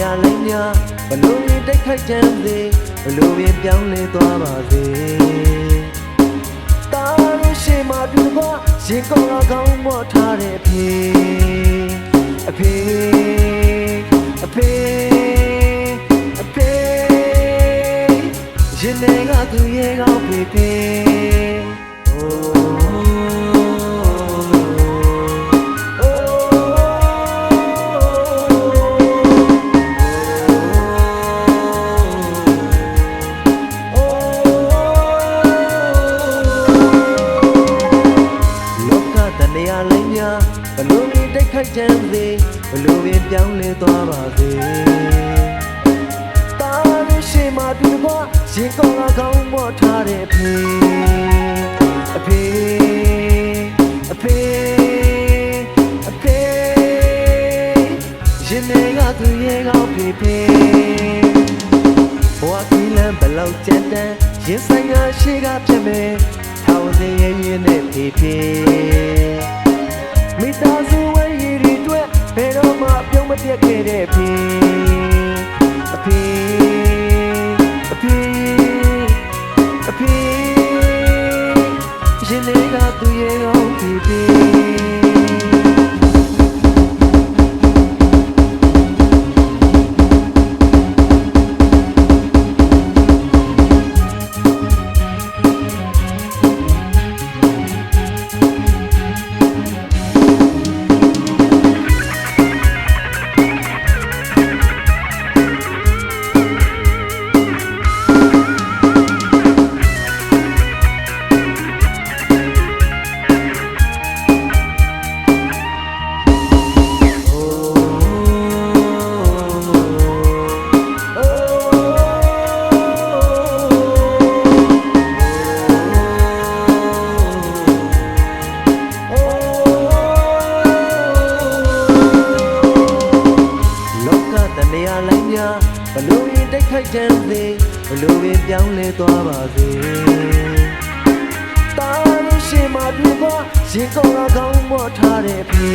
ရာလိမ့်များဘလို့ရင်တိုက်ခိုက်ကြမ်းစေဘလို့ရင်ပြောင်းလဲသွားပါစေတာရရှိမှပြပါရင်ကောင်းလာကောင်းမော့ထားတဲ့အဖေအဖေအဖေအဖေရင်ထဲကသူရဲ့ကောင်းဖေဖေလော နေရာလိမ့်များဘလို့ရင်တိုက်ခိုက်ကြမ်းစေဘလို့ရင်ပြောင်းလဲသွားပါစေတာရရှိမှပြပါရင်ကောင်းလာကောင်းမော့ထားတဲ့အဖေအဖေအဖေအဖေရင်ထဲကသူရဲ့ကောင်းဖေဖေဘဝကီလန်ဘလောက်ကြမ်းတမ်းရင်ဆိုင်ကရှိကဖြစ်မယ် ထောင်စင်ရဲ့ရင်နဲ့ဖေဖေမိသားစုဝဲရည်တွေအတွက်ဘယ်တော့မှပြုံးမပြတ်ခဲ့တဲ့ဖေအဖေအဖေအဖေရင်ထဲကသူရဲ့ကောင်းဖေဖေလော ရာလိုင်းများဘလို့ရင်တိုက်ခိုက်ကြမ်းစေဘလို့ရင်ပြောင်းလဲသွားပါစေတာရရှိမှပြပါရင်ကောင်းလာကောင်းမော့ထားတဲ့အဖေ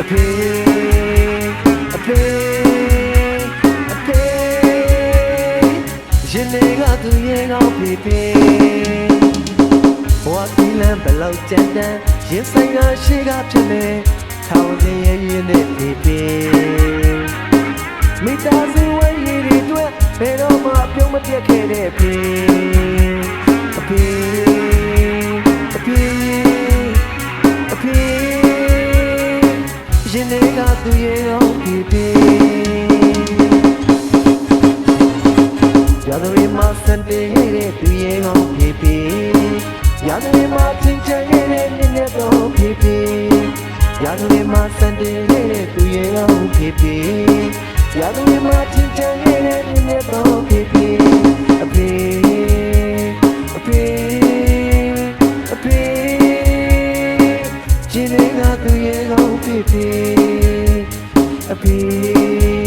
အဖေအဖေအဖေရင်တွေကသူရဲ့ကောင်းဖေဖေဘဝကီလန်ဘလောက်ကြမ်းတမ်းရင်ဆိုင်ကရှိကဖြစ်နေထောင်စင်ရဲ့ရင်နဲ့ တ်ခဲ့တဲ့ဖေအဖေအဖေအဖေရင်တွေကသူရဲ့အောင်ဖေဖေရာဇဝေမှာစံတေတဲ့သူရဲ့ကောင်းဖေဖေရာဇဝေမှာချင်းချင်တဲ့မြင့်မြတ်တော်ဖေဖေရာဇဝေမှာစံတေတဲ့သူရဲ့ကောင်းဖေဖေရာဇဝေမှာချင်းချင်တဲ့မြင့်မြတ် ချင်းတွေကသူရဲ့ကောင်းဖေဖေအဖေ